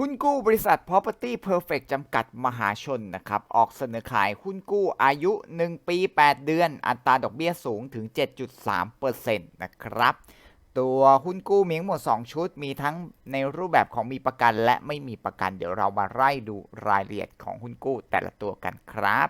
หุ้นกู้บริษัท Property Perfect จำกัดมหาชนนะครับ ออกเสนอขายหุ้นกู้อายุ 1 ปี 8 เดือน อัตราดอกเบี้ยสูงถึง 7.3%นะครับ ตัวหุ้นกู้มีทั้งหมด 2 ชุด มีทั้งในรูปแบบของมีประกันและไม่มีประกัน เดี๋ยวเรามาไล่ดูรายละเอียดของหุ้นกู้แต่ละตัวกันครับ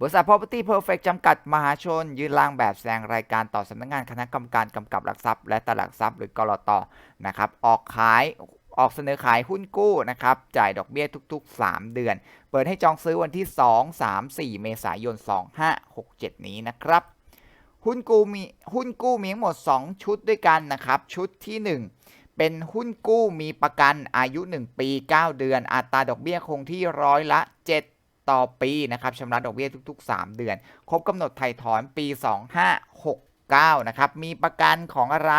บริษัท Property Perfect จำกัดมหาชน ยื่นร่างแบบแสดงรายการต่อสำนักงานคณะกรรมการกำกับหลักทรัพย์และตลาดหลักทรัพย์หรือกรตนะครับ ออกขาย ออกเสนอขายหุ้นกู้นะครับจ่ายดอกเบี้ยทุก ๆ 3 เดือน เปิดให้จองซื้อวันที่ 2 3 4 เมษายน 2567 นี้นะครับ หุ้นกู้มีหุ้นกู้มีทั้งหมด 2 ชุดด้วยกันนะครับ ชุดที่ 1 เป็นหุ้นกู้มีประกันอายุ 1 ปี 9 เดือน อัตราดอกเบี้ยคงที่ร้อยละ 7 ต่อปีนะครับชำระดอกเบี้ยทุก ๆ 3 เดือน ครบกำหนดไถ่ถอนปี 9นะครับมีประกันของอะไร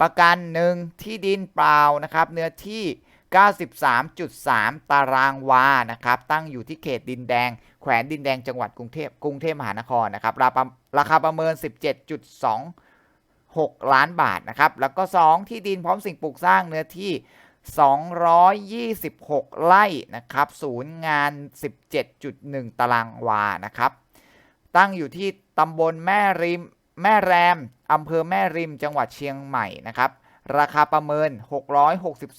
ประกันหนึ่งที่ดินเปล่านะครับเนื้อที่ 93.3 ตารางวานะครับตั้งอยู่ที่เขตดินแดง แขวนดินแดงจังหวัดกรุงเทพกรุงเทพมหานครนะครับราคาราคาประเมิน 17.26 ล้านบาทนะครับแล้วก็ 2 ที่ดินพร้อมสิ่งปลูกสร้างเนื้อที่226 ไร่นะครับ ศูนย์งาน 17.1 ตารางวา นะครับ ตั้งอยู่ที่ตำบลแม่ริม แม่แรมอำเภอแม่ริมจังหวัดเชียงใหม่นะครับ ราคาประเมิน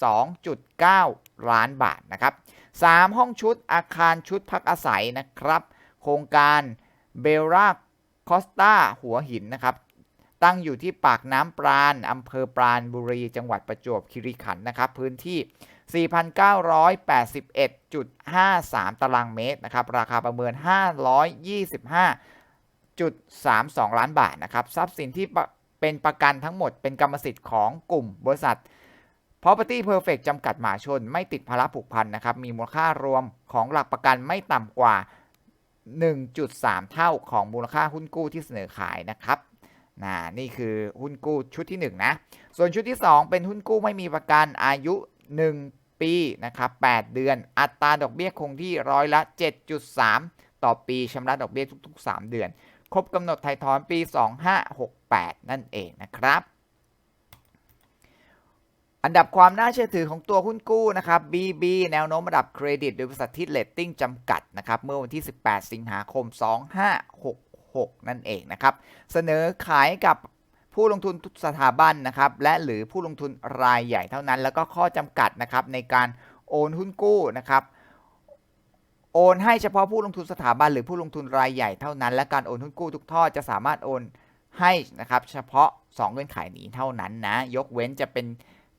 662.9 ล้านบาทนะครับ 3 ห้องชุดอาคารชุดพักอาศัยนะครับ โครงการเบลราคอสตาหัวหินนะครับ ตั้งอยู่ที่ปากน้ำปราณอำเภอปราณบุรี จังหวัดประจวบคีรีขันธ์นะครับ พื้นที่ 4,981.53 ตารางเมตรนะครับ ราคาประเมิน 525.32 ล้านบาทนะครับทรัพย์สินที่เป็นประกันทั้งหมดเป็นกรรมสิทธิ์ของกลุ่มบริษัท Property Perfect จำกัดมหาชน ไม่ติดภาระผูกพันนะครับ มีมูลค่ารวมของหลักประกันไม่ต่ำกว่า 1.3 เท่าของมูลค่าหุ้นกู้ที่เสนอขายนะครับนะนี่คือหุ้นกู้ชุดที่ 1 นะ ส่วนชุดที่ 2 เป็นหุ้นกู้ไม่มีประกันอายุ 1 ปีนะครับ8เดือน อัตราดอกเบี้ยคงที่ร้อยละ 7.3 ต่อปีชำระดอกเบี้ยทุก ๆ 3 เดือน ครบกำหนดไถ่ถอนปี 2568 นั่นเองนะครับ อันดับความน่าเชื่อถือของตัวหุ้นกู้นะครับ BB แนวโน้มระดับเครดิตโดยบริษัททิศเลตติ้งจำกัดนะครับ เมื่อวันที่ 18 สิงหาคม 2566 นั่นเองนะครับ เสนอขายกับผู้ลงทุนทุกสถาบันนะครับ และหรือผู้ลงทุนรายใหญ่เท่านั้น แล้วก็ข้อจำกัดนะครับในการโอนหุ้นกู้นะครับ โอนให้เฉพาะผู้ลงทุนสถาบันหรือผู้ลงทุนรายใหญ่เท่านั้น และการโอนหุ้นกู้ทุกทอดจะสามารถโอนให้นะครับเฉพาะ 2 เงื่อนไขนี้เท่านั้นนะ ยกเว้นจะเป็น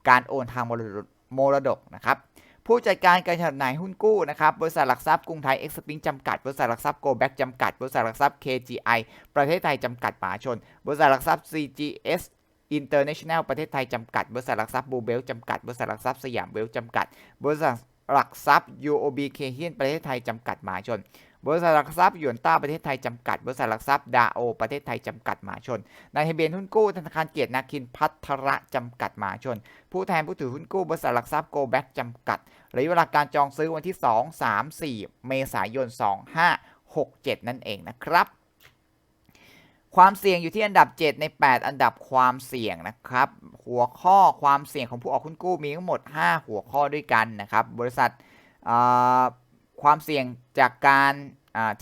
การโอนทางมรดกมรดกนะครับผู้จัดการการจำหน่ายหุ้นกู้นะครับ บริษัทหลักทรัพย์กรุงไทยเอ็กซ์พิงจำกัด บริษัทหลักทรัพย์โกลแบ็กจำกัด บริษัทหลักทรัพย์ KGI ประเทศไทยจำกัดมหาชน บริษัทหลักทรัพย์ CGS International ประเทศไทยจำกัด บริษัทหลักทรัพย์บูเบลจำกัด บริษัทหลักทรัพย์สยามเวลจำกัด บริษัท หลักทรัพย์ UOB เคเฮียนประเทศไทยจำกัดมหาชน บริษัทหลักทรัพย์หยวนต้าประเทศไทยจำกัด บริษัทหลักทรัพย์ดาโอ ประเทศไทยจำกัดมหาชนนายทะเบียนหุ้นกู้ธนาคารเกียรตินาคินพัทระจำกัดมหาชน ผู้แทนผู้ถือหุ้นกู้บริษัทหลักทรัพย์โกลแบ็กจำกัดระยะเวลาการจองซื้อวันที่ 2 3 4 เมษายน 2567 นั่นเองนะครับ ความเสี่ยงอยู่ที่อันดับ 7 ใน 8 อันดับความเสี่ยงนะครับ หัวข้อความเสี่ยงของผู้ออกหุ้นกู้มีทั้งหมด 5 หัวข้อด้วยกันนะครับ บริษัทความเสี่ยงจากการ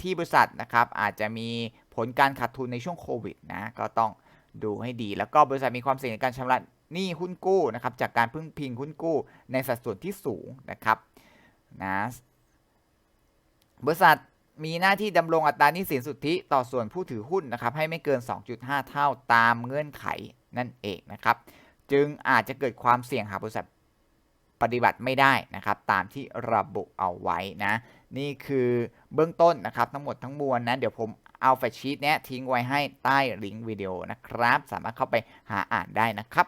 ที่บริษัทนะครับอาจจะมีผลการขาดทุนในช่วงโควิดนะก็ต้องดูให้ดี แล้วก็บริษัทมีความเสี่ยงในการชำระหนี้หุ้นกู้นะครับจากการพึ่งพิงหุ้นกู้ในสัดส่วนที่สูงนะครับนะบริษัท มีหน้าที่ดำรงอัตราหนี้สินสุทธิต่อส่วนผู้ถือหุ้นนะครับให้ไม่เกิน 2.5 เท่าตามเงื่อนไขนั่นเองนะครับจึงอาจจะเกิดความเสี่ยงหากบริษัทปฏิบัติไม่ได้นะครับตามที่ระบุเอาไว้นะนี่คือเบื้องต้นนะครับทั้งหมดทั้งมวลนะเดี๋ยวผมเอาแฟชชีตเนี้ยทิ้งไว้ให้ใต้ลิงก์วิดีโอนะครับ สามารถเข้าไปหาอ่านได้นะครับ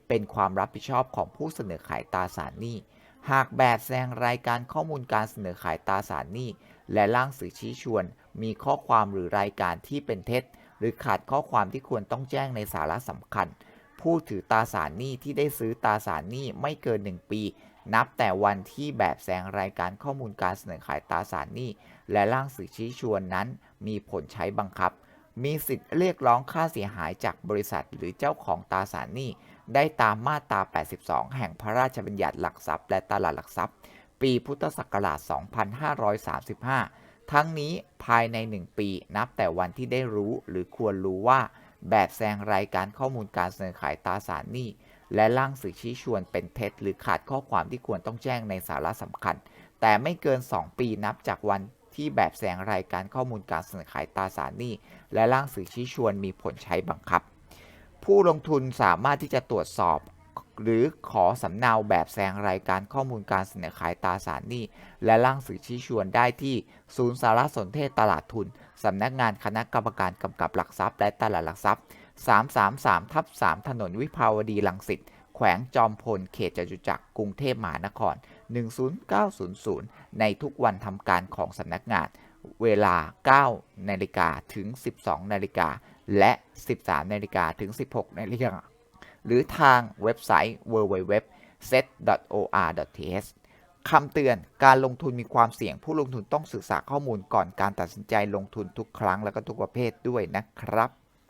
เป็นความรับผิดชอบของผู้เสนอขายตราสารหนี้ หากแบบแสดงรายการข้อมูลการเสนอขายตราสารหนี้ และร่างสื่อชี้ชวน มีข้อความหรือรายการที่เป็นเท็จ หรือขาดข้อความที่ควรต้องแจ้งในสาระสำคัญ ผู้ถือตราสารหนี้ที่ได้ซื้อตราสารหนี้ไม่เกิน 1 ปี นับแต่วันที่แบบแสดงรายการข้อมูลการเสนอขายตราสารหนี้ และร่างสื่อชี้ชวนนั้น มีผลใช้บังคับ มีสิทธิ์เรียกร้องค่าเสียหายจากบริษัทหรือเจ้าของตราสารหนี้ ได้ตามมาตรา 82 แห่งพระราชบัญญัติหลักทรัพย์และตลาดหลักทรัพย์ ปีพุทธศักราช 2535 ทั้งนี้ภายใน 1 ปีนับแต่วันที่ได้รู้หรือควรรู้ว่า แบบแสดงรายการข้อมูลการเสนอขายตราสารหนี้ และร่างสื่อชี้ชวนเป็นเท็จ หรือขาดข้อความที่ควรต้องแจ้งในสาระสำคัญ แต่ไม่เกิน 2 ปีนับจากวัน ที่แบบแสดงรายการข้อมูลการเสนอขายตราสารหนี้ และร่างสื่อชี้ชวนมีผลใช้บังคับ ผู้ลงทุนสามารถที่จะตรวจสอบ หรือขอสำเนาแบบแสดงรายการข้อมูลการเสนอขายตราสารหนี้ และร่างสื่อชี้ชวนได้ที่ศูนย์สารสนเทศตลาดทุนสำนักงานคณะกรรมการกำกับหลักทรัพย์ และตลาดหลักทรัพย์ 333ทับ3ถนนวิภาวดีรังสิตแขวงจอมพลเขตจตุจักรกรุงเทพมหานคร 10900 ในทุกวันทำการของสำนักงาน เวลา 9 นาฬิกาถึง 12 นาฬิกา และ 13 นาฬิกาถึง 16 นาฬิกา หรือทางเว็บไซต์ www.set.or.th คำเตือนการลงทุนมีความเสี่ยงผู้ลงทุนต้องศึกษาข้อมูลก่อนการตัดสินใจลงทุนทุกครั้งและก็ทุกประเภทด้วยนะครับ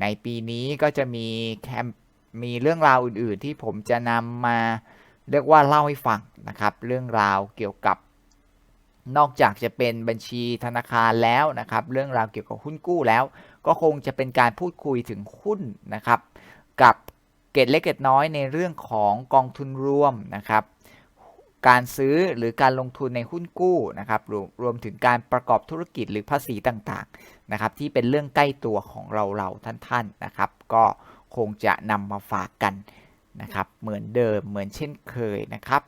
ในปีนี้ก็จะมีแคมมีเรื่องราวอื่นๆ ที่ผมจะนำมาเรียกว่าเล่าให้ฟังนะครับ เรื่องราวเกี่ยวกับ นอกจากจะเป็นบัญชีธนาคารแล้วนะครับ เรื่องราวเกี่ยวกับหุ้นกู้แล้ว ก็คงจะเป็นการพูดคุยถึงหุ้นนะครับ กับเกตเล็กเกตน้อยในเรื่องของกองทุนรวมนะครับ การซื้อหรือการลงทุนในหุ้นกู้นะครับรวมรวมถึงการประกอบธุรกิจหรือภาษีต่างๆ นะครับที่เป็นเรื่องใกล้ตัวของเราเราท่านๆนะครับ ก็คงจะนำมาฝากกันนะครับ เหมือนเดิมเหมือนเช่นเคยนะครับ